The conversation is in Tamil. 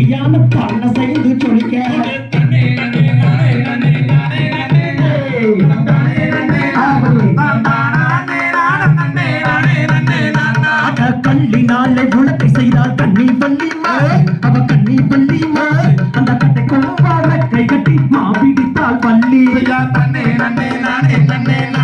ரெண்டும் பஸ்திரக்கோ பண்ண செய்து சொல்லிக்க அட கல்லினாலே உலகை செய்தால் கண்ணி அவ கண்ணி அந்த கட்டை கை கட்டி மாபிடித்தால் பள்ளி தன்னே நன்னே நானே நானே நன்னே